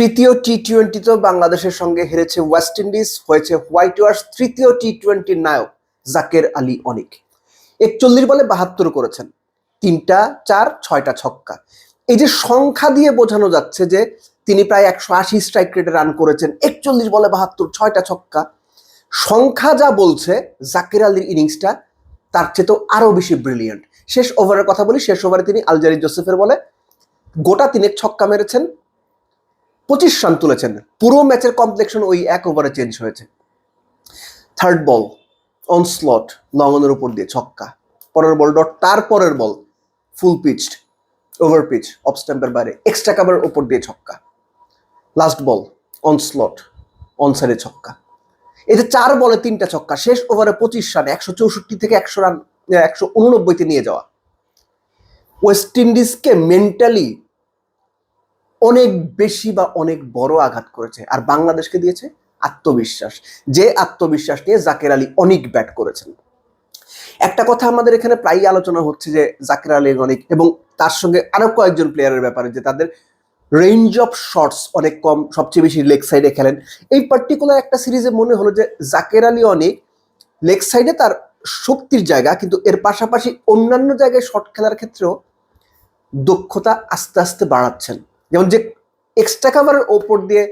তৃতীয় টি টোয়েন্টিতেও বাংলাদেশের সঙ্গে হেরেছে ওয়েস্ট ইন্ডিজ হয়েছে হোয়াইট ওয়ার্স তৃতীয় টি টোয়েন্টির নায়ক জাকের আলী অনিক। একচল্লিশ বলে বাহাত্তর করেছেন। তিনটা, চার, ছয়টা ছক্কা। এই যে সংখ্যা দিয়ে বোঝানো যাচ্ছে যে তিনি প্রায় একশো আশি স্ট্রাইক রেটে রান করেছেন, একচল্লিশ বলে বাহাত্তর, ছয়টা ছক্কা। সংখ্যা যা বলছে, জাকির আলীর ইনিংসটা, তার চেয়ে তো আরও বেশি ব্রিলিয়ান্ট শেষ ওভারের কথা বলি, শেষ ওভারে তিনি আলজারি জোসেফের বলে গোটা তিনেক ছক্কা মেরেছেন। পঁচিশ রান তুলেছেন। পুরো ম্যাচের কমপ্লেকশন ওই এক ওভারে চেঞ্জ হয়েছে। থার্ড বল অন স্লট লঙ্গনের উপর দিয়ে ছক্কা। পরের বল ডট তার পরের ball full pitched over pitch off স্ট্যাম্পের বাইরে এক্সট্রা কাভারের উপর দিয়ে ছক্কা। Last ball on slot on সাইডে ছক্কা এতে চার বলে তিনটা ছক্কা, শেষ ওভারে পঁচিশ রানে, একশো চৌষট্টি থেকে একশো রান, একশো উননব্বইতে নিয়ে যাওয়া। ওয়েস্ট ইন্ডিজকে মেন্টালি অনেক বেশি বা অনেক বড় আঘাত করেছে। আর বাংলাদেশকে দিয়েছে আত্মবিশ্বাস। যে আত্মবিশ্বাস নিয়ে জাকের আলী অনেক ব্যাট করেছেন। একটা কথা আমাদের এখানে প্রায়ই আলোচনা হচ্ছে যে জাকের আলী অনেক এবং তার সঙ্গে আরও কয়েকজন প্লেয়ারের ব্যাপারে যে তাদের রেঞ্জ অফ শটস অনেক কম, সবচেয়ে বেশি লেগ সাইডে খেলেন। এই পার্টিকুলার একটা সিরিজে মনে হলো যে জাকের আলী অনেক লেগ সাইডে তার শক্তির জায়গা, কিন্তু এর পাশাপাশি অন্যান্য জায়গায় শট খেলার ক্ষেত্রেও দক্ষতা আস্তে আস্তে বাড়াচ্ছেন। যেমন যে এক্সট্রা কাভারের ওপর দিয়ে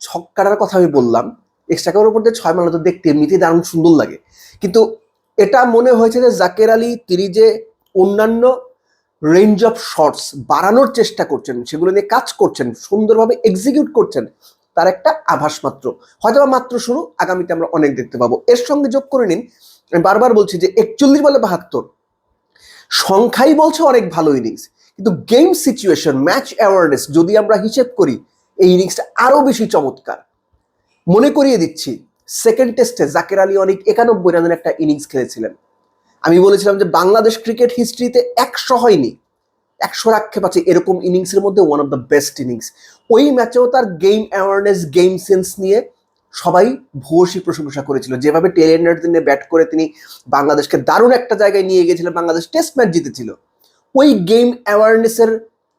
ছক্কাটার কথা আমি বললাম এক্সট্রা কাভারের ওপর দিয়ে ছয় মারলে তো দেখতে এমনিতেই দারুণ সুন্দর লাগে। কিন্তু এটা মনে হয়েছে যে জাকের আলী তিনি যে অন্যান্য রেঞ্জ অফ শটস বাড়ানোর চেষ্টা করছেন, সেগুলো নিয়ে কাজ করছেন, সুন্দরভাবে এক্সিকিউট করছেন, তার একটা আভাস মাত্র। হয়তো মাত্র শুরু, আগামীতে আমরা অনেক দেখতে পাবো। এর সঙ্গে যোগ করে নিন, আমি বারবার বলছি যে একচল্লিশ বলে বাহাত্তর। সংখ্যাই বলছে অনেক ভালো ইনিংস কিন্তু গেম সিচুয়েশন ম্যাচ অ্যাওয়ারনেস যদি আমরা হিসেব করি, এই ইনিংসটা আরও বেশি চমৎকার। মনে করিয়ে দিচ্ছি সেকেন্ড টেস্টে জাকের আলী অনেক একানব্বই রানের একটা ইনিংস খেলেছিলেন। আমি বলেছিলাম যে বাংলাদেশ ক্রিকেট হিস্ট্রিতে একশো হয়নি একশোর আক্ষেপ আছে, এরকম ইনিংসের মধ্যে one of the best innings ওই ম্যাচেও তার গেম অ্যাওয়ারনেস গেম সেন্স নিয়ে সবাই ভূয়সী প্রশংসা করেছিল। যেভাবে টেলেন্ডার দিনে ব্যাট করে তিনি বাংলাদেশকে দারুণ একটা জায়গায় নিয়ে গিয়েছিলেন, বাংলাদেশ টেস্ট ম্যাচ জিতেছিল। ওই গেম অ্যাওয়ারনেসের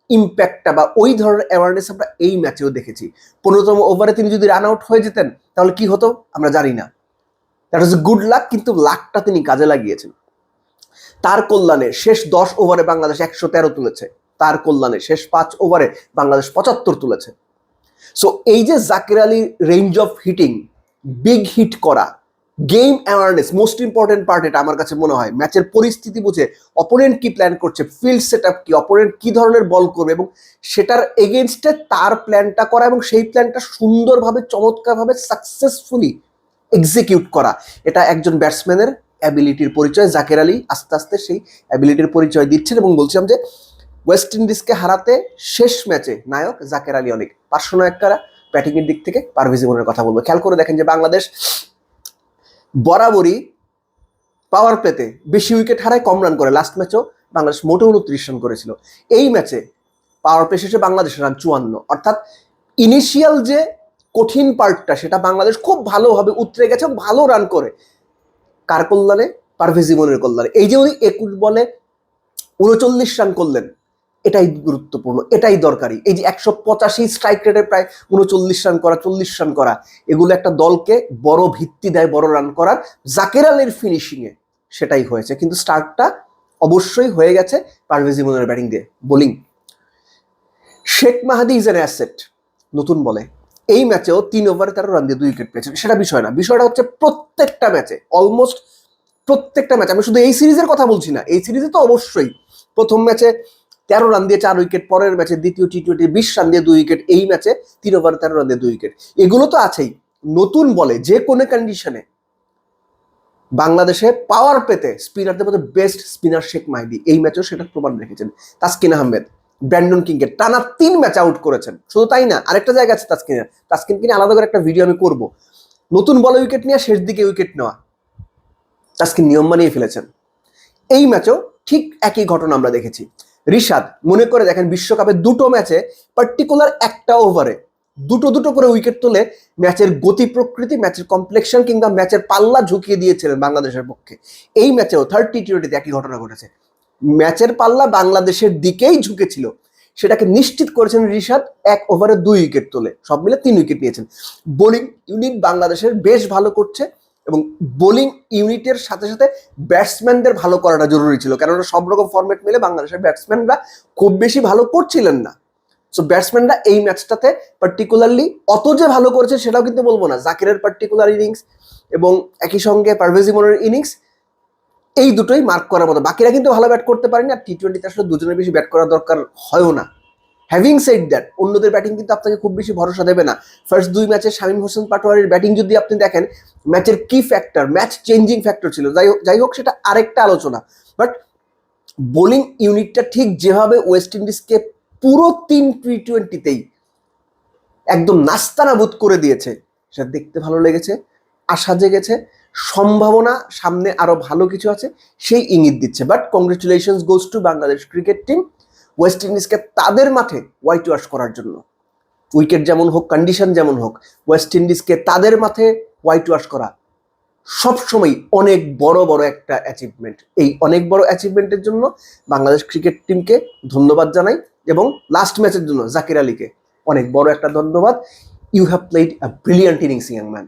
ইম্প্যাক্টটা বা ওই ধরনের অ্যাওয়ারনেস আমরা এই ম্যাচেও দেখেছি। পনেরোতম ওভারে তিনি যদি রান আউট হয়ে যেতেন, তাহলে কি হতো? আমরা জানি না। দ্যাট ওয়াজ গুড লাক কিন্তু লাকটা তিনি কাজে লাগিয়েছেন। তার কল্যাণে শেষ দশ ওভারে বাংলাদেশ একশো তেরো তুলেছে। তার কল্যাণে শেষ পাঁচ ওভারে বাংলাদেশ পঁচাত্তর তুলেছে। সো এই যে জাকির আলীর range of hitting big hit করা game awareness most important part এটা আমার কাছে মনে হয়। ম্যাচের পরিস্থিতি বুঝে অপোনেন্ট কি প্ল্যান করছে ফিল্ড সেট আপ কি অপোনেন্ট কি ধরনের বল করবে এবং সেটার এগেনস্টে তার প্ল্যানটা করা এবং সেই প্ল্যানটা সুন্দরভাবে, চমৎকারভাবে সাকসেসফুলি এক্সিকিউট করা। এটা একজন ব্যাটসম্যানের অ্যাবিলিটির পরিচয়, জাকের আলী আস্তে আস্তে সেই অ্যাবিলিটির পরিচয় দিচ্ছেন এবং বলছিলাম যে ওয়েস্ট ইন্ডিজকে হারাতে শেষ ম্যাচে নায়ক জাকের আলী অনেক। পার্শ্ব নায়ক ব্যাটিংয়ের দিক থেকে পারভেজ ইমনের কথা বলব। খেয়াল করে দেখেন যে বাংলাদেশ বরাবরই পাওয়ার প্লেতে বেশি উইকেট হারায়, কম রান করে। লাস্ট ম্যাচও বাংলাদেশ মোটে উনত্রিশ রান করেছিল। এই ম্যাচে পাওয়ার প্লে শেষে বাংলাদেশের রান চুয়ান্ন। অর্থাৎ ইনিশিয়াল যে কঠিন পার্টটা সেটা বাংলাদেশ খুব ভালোভাবে উতরে গেছে ভালো রান করে। কার কল্যাণে? পারভেজ ইমনের কল্যাণে। এই যে উনি একুশ বলে উনচল্লিশ রান করলেন এটাই গুরুত্বপূর্ণ, এটাই দরকারি। এই যে একশো পঁচাশি স্ট্রাইক রেটে প্রায় উনচল্লিশ রান করা, চল্লিশ রান করা, এগুলো একটা দলকে বড় ভিত্তি দেয়, বড় রান করার। জাকের আলীর ফিনিশিংয়ে সেটাই হয়েছে, কিন্তু স্টার্টটা অবশ্যই হয়ে গেছে পারভেজ ইমনের ব্যাটিং দিয়ে bowling Sheikh Mahadi is an asset নতুন বলে। এই ম্যাচেও তিন ওভারে তেরো রান দিয়ে দুই উইকেট পেয়েছেন সেটা বিষয় না, বিষয়টা হচ্ছে প্রত্যেকটা ম্যাচে অলমোস্ট প্রত্যেকটা ম্যাচ আমি শুধু এই সিরিজের কথা বলছি না, এই সিরিজে তো অবশ্যই প্রথম ম্যাচে তেরো রান দিয়ে চার উইকেট পরের ম্যাচে, দ্বিতীয় টি টোয়েন্টি বিশ রান দিয়ে দুই উইকেট, এই ম্যাচে তিন ওভার তেরো রান দিয়ে দুই উইকেট। এগুলো তো আছেই। নতুন বলে যে কোনো কন্ডিশনে বাংলাদেশে পাওয়ার পেতে স্পিনারদের মধ্যে বেস্ট স্পিনার শেখ মাহিদি। এই ম্যাচেও সেটা প্রমাণ রেখেছেন তাসকিন আহমেদ। ব্র্যান্ডন কিংকে টানা তিন ম্যাচ আউট করেছেন। শুধু তাই না, আরেকটা জায়গা আছে তাসকিনের তাসকিন কিনে আলাদা করে একটা ভিডিও আমি করব। নতুন বলে উইকেট নেওয়া শেষ দিকে উইকেট নেওয়া। তাসকিন নিয়ম মানিয়ে ফেলেছেন। এই ম্যাচেও ঠিক একই ঘটনা আমরা দেখেছি। রিশাদ, মনে করে দেখেন বিশ্বকাপে দুটো ম্যাচে পার্টিকুলার একটা ওভারে দুটো দুটো করে উইকেট তুলে ম্যাচের গতি প্রকৃতি, ম্যাচের কমপ্লেকশন কিংবা ম্যাচের পাল্লা ঝুঁকিয়ে দিয়েছিলেন বাংলাদেশের পক্ষে। এই ম্যাচেও থার্ড টি টোয়েন্টিতে একই ঘটনা ঘটেছে। ম্যাচের পাল্লা বাংলাদেশের দিকেই ঝুঁকেছিল। সেটাকে নিশ্চিত করেছেন রিশাদ, এক ওভারে দুই উইকেট তোলে। সব মিলে তিন উইকেট নিয়েছেন। বোলিং ইউনিট বাংলাদেশের বেশ ভালো করছে। এবং বোলিং ইউনিটের সাথে সাথে ব্যাটসম্যানদের ভালো করাটা জরুরি ছিল। কেননা সব রকম ফরম্যাট মিলে বাংলাদেশের ব্যাটসম্যানরা খুব বেশি ভালো করছিলেন না। সো ব্যাটসম্যানরা এই ম্যাচটাতে পার্টিকুলারলি অত যে ভালো করেছে সেটাও কিন্তু বলব না। জাকিরের পার্টিকুলার ইনিংস এবং একই সঙ্গে পারভেজ ইমনের ইনিংস এই দুটোই মার্ক করার মতো। বাকিরা কিন্তু ভালো ব্যাট করতে পারেনি। আর টি টোয়েন্টিতে আসলে দুজনের বেশি ব্যাট করা দরকার হয়ও না। হ্যাভিং সেড দ্যাট অন্যদের ব্যাটিং কিন্তু আপনাকে খুব বেশি ভরসা দেবে না। ফার্স্ট দুই ম্যাচে শামীম হোসেন পাটোয়ারির ব্যাটিং যদি আপনি দেখেন ম্যাচের কি ফ্যাক্টর ম্যাচ চেঞ্জিং ফ্যাক্টর ছিল, যাই হোক যাই হোক সেটা আরেকটা আলোচনা। বাট বোলিং ইউনিটটা ঠিক যেভাবে ওয়েস্ট ইন্ডিজকে পুরো তিন টি টোয়েন্টিতেই একদম নাস্তানাবুদ করে দিয়েছে, সেটা দেখতে ভালো লেগেছে, আশা জেগেছে, সম্ভাবনা সামনে আরও ভালো কিছু আছে, সেই ইঙ্গিত দিচ্ছে। But congratulation goes to Bangladesh cricket team west ইন্ডিজকে তাদের মাঠে হোয়াইট ওয়াশ করার জন্য। উইকেট যেমন হোক কন্ডিশন যেমন হোক ওয়েস্ট ইন্ডিজকে তাদের মাঠে হোয়াইট ওয়াশ করা সবসময় অনেক বড় বড় একটা অ্যাচিভমেন্ট এই অনেক বড় অ্যাচিভমেন্টের জন্য বাংলাদেশ ক্রিকেট টিমকে ধন্যবাদ জানাই এবং লাস্ট ম্যাচের জন্য জাকির আলীকে অনেক বড় একটা ধন্যবাদ। You have played a brilliant innings young man